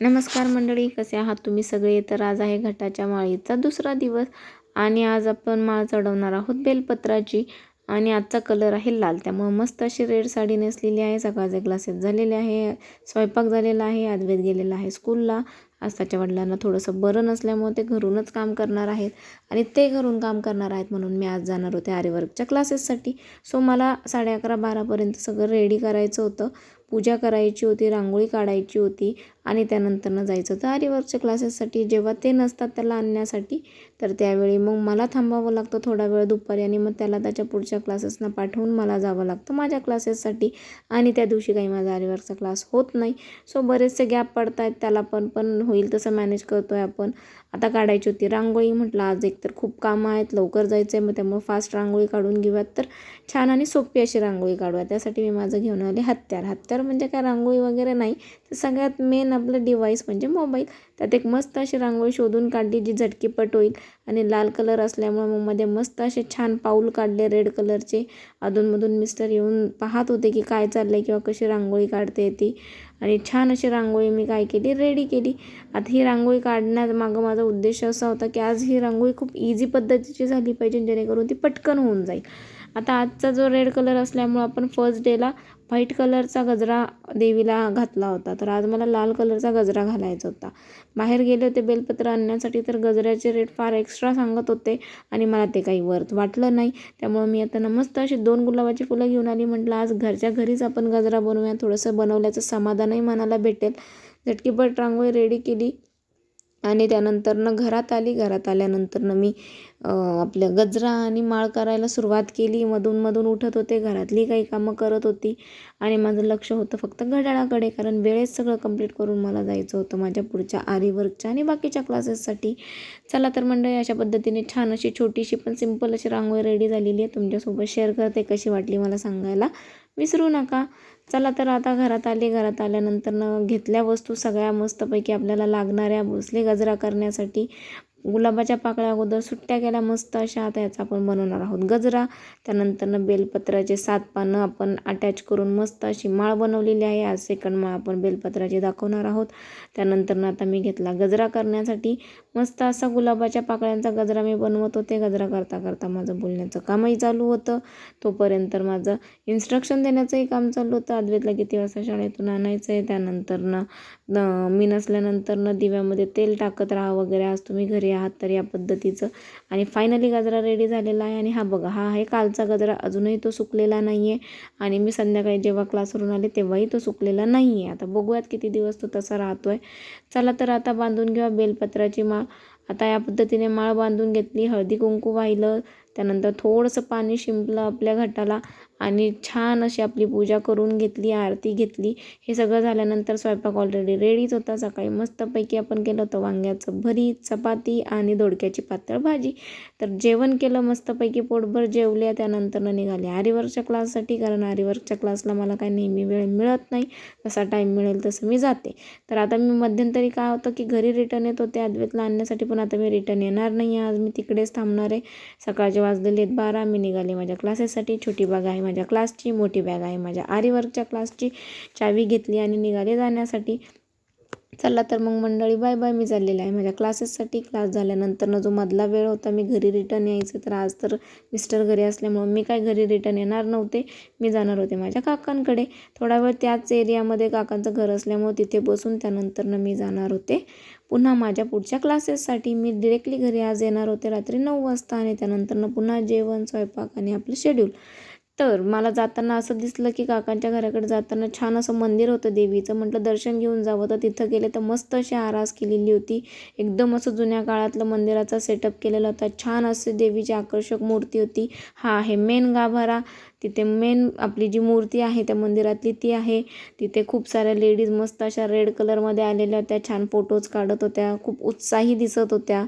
नमस्कार मंडळी कसे आहात तुम्ही सगळे? तर आज आहे घटाच्या माळीचा दुसरा दिवस आणि आज आपण माळ चढवणार आहोत बेलपत्राची. आणि आजचा कलर आहे लाल. त्यामुळे मस्त अशी रेड साडी नेसलेली आहे. सकाळचे ग्लासेस झालेले आहे. स्वयंपाक झालेला आहे. आदवेत गेलेला आहे स्कूलला. आज त्याच्या वडिलांना थोडंसं बरं नसल्यामुळे ते घरूनच काम करणार आहेत. आणि ते घरून काम करणार आहेत म्हणून मी आज जाणार होते आरीवर्कच्या क्लासेससाठी. सो मला साडे अकरा बारापर्यंत सगळं रेडी करायचं होतं. पूजा करायची होती रांगोळी काढायची होती आणि त्यानंतरनं जायचं. होतं आरीवर्कच्या क्लासेससाठी जेव्हा ते नसतात त्याला आणण्यासाठी तर त्यावेळी मग मला थांबावं लागतं थोडा वेळ दुपारी आणि मग त्याला त्याच्या पुढच्या क्लासेसना पाठवून मला जावं लागतं माझ्या क्लासेससाठी. आणि त्या दिवशी काही माझा आरीवर्कचा क्लास होत नाही. सो बरेचसे गॅप पडत आहेत त्याला पण पण होईल तसं मॅनेज करतो आहे आपण. आता काढायची होती. रांगोळी म्हटलं आज एकतर खूप कामं आहेत लवकर जायचं आहे मग त्यामुळे फास्ट रांगोळी काढून घेऊयात. तर छान आणि सोपी अशी रांगोळी काढूया. त्यासाठी मी माझं घेऊन आले हत्यार. हत्यार म्हणजे काय? रांगोळी वगैरे नाही तर सगळ्यात मेन आपलं डिवाईस म्हणजे मोबाईल त्यात एक मस्त अशी रांगोळी शोधून काढली जी झटकीपट होईल. आणि लाल कलर असल्यामुळे मग मध्ये मस्त असे छान पाऊल काढले रेड कलरचे अधूनमधून मिस्टर येऊन पाहत होते की काय चाललं आहे किंवा कशी रांगोळी काढते ती. आणि छान अशी रांगोळी मी काय केली? रेडी केली. आता ही रांगोळी काढण्यामागं माझा उद्देश असा होता की आज ही रांगोळी खूप इझी पद्धतीची झाली पाहिजे जेणेकरून ती पटकन होऊन जाईल. आता आजचा जो रेड कलर असल्यामुळं आपण फर्स्ट डेला व्हाईट कलरचा गजरा देवीला घातला होता. तर आज मला लाल कलरचा गजरा घालायचा होता. बाहेर गेले होते बेलपत्र आणण्यासाठी तर गजऱ्याचे रेट फार एक्स्ट्रा सांगत होते आणि मला ते काही वर्थ वाटलं नाही. त्यामुळं मी आता मस्त अशी दोन गुलाबाची फुलं घेऊन आली. म्हटलं आज घरच्या घरीच आपण गजरा बनवूया. थोडंसं बनवल्याचं समाधानही मनाला भेटेल. झटकीपट रांगोळी रेडी केली. आणि त्यानंतरनं घरात आली. घरात आल्यानंतरनं मी आपलं गजरा आणि माळ करायला सुरुवात केली. मधून मधून उठत होते. घरातली काही कामं करत होती. आणि माझं लक्ष होतं फक्त घड्याळाकडे कारण वेळेत सगळं कंप्लीट करून मला जायचं होतं. माझ्या पुढच्या आरी वर्कच्या आणि बाकीच्या क्लासेससाठी चला तर मंडळी अशा पद्धतीने छान अशी छोटीशी पण सिंपल अशी रांगोळी रेडी झालेली आहे. तुमच्यासोबत शेअर करते कशी वाटली मला सांगायला. विसरू नका. चला तर आता घरात आले. घरात आल्यानंतर घेतल्या वस्तू सगळ्या मस्तपैकी आपल्याला लागणाऱ्या भोसले गजरा करण्यासाठी गुलाबाच्या पाकळ्या अगोदर सुट्ट्या केल्या मस्त अशा आता याचा आपण बनवणार आहोत. गजरा त्यानंतरनं बेलपत्राचे सात पानं आपण अटॅच करून मस्त अशी माळ बनवलेली आहे. आज सेकंड माळ आपण बेलपत्राची दाखवणार आहोत. त्यानंतरनं आता मी घेतला गजरा करण्यासाठी मस्त असा गुलाबाच्या पाकळ्यांचा गजरा मी बनवत. होते गजरा करता करता माझं बोलण्याचं कामही चालू होतं. तोपर्यंत माझं इन्स्ट्रक्शन देण्याचंही काम चालू होतं. अद्वेतला किती वाजता शाळेतून आणायचं आहे? त्यानंतरनं मी नसल्यानंतरनं दिव्यामध्ये तेल टाकत राहा वगैरे. आज तुम्ही घरी आहात तर या पद्धतीचं. आणि फायनली गजरा रेडी झालेला आहे आणि हा बघा हा आहे कालचा गजरा. अजूनही तो सुकलेला नाही आहे आणि मी संध्याकाळी जेव्हा क्लासवरून आले तेव्हाही तो सुकलेला नाही आहे आता बघूयात किती दिवस तो तसा राहतो आहे चला तर आता बांधून घेऊया बेलपत्राची माळ. आता या पद्धतीने माळ बांधून घेतली हळदी कुंकू वाहिलं त्यानंतर थोडंसं पाणी शिंपलं आपल्या घटाला आणि छान अशी आपली पूजा करून घेतली आरती घेतली. हे सगळं झाल्यानंतर स्वयंपाक ऑलरेडी रेडीच होता. सकाळी मस्तपैकी आपण केलं होतं वांग्याचं भरीत चपाती आणि दोडक्याची पातळ भाजी. तर जेवण केलं मस्तपैकी पोटभर जेवल्या त्यानंतरनं निघाले आरीवर्कच्या क्लाससाठी कारण आरीवर्कच्या क्लासला मला काही नेहमी वेळ मिळत नाही. जसा टाईम मिळेल तसं मी जाते. तर आता मी मध्यंतरी काय होतं की घरी रिटर्न येत होते. अद्वैतला आणण्यासाठी पण आता मी रिटर्न येणार नाही आहे आज मी तिकडेच थांबणार आहे. सकाळच्या वाजलेले आहेत. बारा मी निघाले माझ्या क्लासेससाठी. छोटी बॅग आहे माझ्या क्लासची मोठी बॅग आहे माझ्या आरीवर्कच्या क्लासची. चावी घेतली आणि निघाले जाण्यासाठी. चला तर मग मंडळी बाय बाय मी चाललेलं आहे माझ्या क्लासेससाठी क्लास झाल्यानंतरनं जो मधला वेळ होता मी घरी रिटर्न यायचं. तर आज तर मिस्टर घरी असल्यामुळं मी काय घरी रिटर्न येणार नव्हते. मी जाणार होते माझ्या काकांकडे. थोडा वेळ त्याच एरियामध्ये काकांचं घर असल्यामुळं तिथे बसून त्यानंतरनं मी जाणार होते. पुन्हा माझ्या पुढच्या क्लासेससाठी मी डिरेक्टली घरी आज येणार होते रात्री नऊ वाजता आणि त्यानंतरनं पुन्हा जेवण स्वयंपाक आणि आपलं शेड्यूल तर मला जाताना असं दिसलं की काकांच्या घराकडे जाताना छान असं मंदिर होतं देवीचं. म्हटलं दर्शन घेऊन जावं. तर तिथं गेले तर मस्त अशी आरास केलेली होती. एकदम असं जुन्या काळातलं मंदिराचा सेटअप केलेला होता. छान असे देवीची आकर्षक मूर्ती होती. हा आहे मेन गाभारा. तिथे मेन आपली जी मूर्ती आहे त्या मंदिरातली ती आहे. तिथे खूप साऱ्या लेडीज मस्त अशा रेड कलरमध्ये आलेल्या होत्या. छान फोटोज काढत होत्या. खूप उत्साही दिसत होत्या.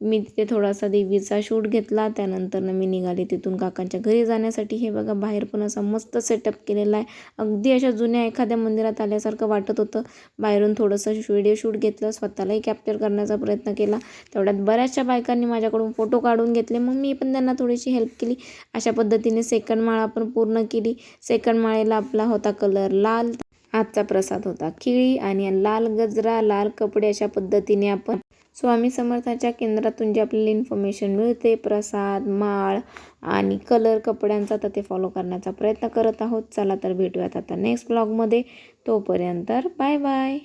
मी तिथे थोडासा देवीचा शूट घेतला. त्यानंतरनं मी निघाले तिथून काकांच्या घरी जाण्यासाठी. हे बघा बाहेर पण असा मस्त सेटअप केलेला आहे. अगदी अशा जुन्या एखाद्या मंदिरात आल्यासारखं वाटत होतं. बाहेरून थोडंसं व्हिडिओ शूट घेतलं. स्वतःलाही कॅप्चर करण्याचा प्रयत्न केला. तेवढ्यात बऱ्याचशा बायकांनी माझ्याकडून फोटो काढून घेतले. मग मी पण त्यांना थोडीशी हेल्प केली. अशा पद्धतीने सेकंड माळा आपण पूर्ण केली. सेकंड माळेला आपला होता कलर लाल. आजचा प्रसाद होता केळी आणि लाल गजरा लाल कपडे अशा पद्धतीने आपण स्वामी समर्थाच्या केंद्रातून जे आपल्याला इन्फॉर्मेशन मिळते प्रसाद माळ आणि कलर कपड्यांचा तर ते फॉलो करण्याचा प्रयत्न करत आहोत. चला तर भेटूयात आता नेक्स्ट ब्लॉगमध्ये तोपर्यंत बाय बाय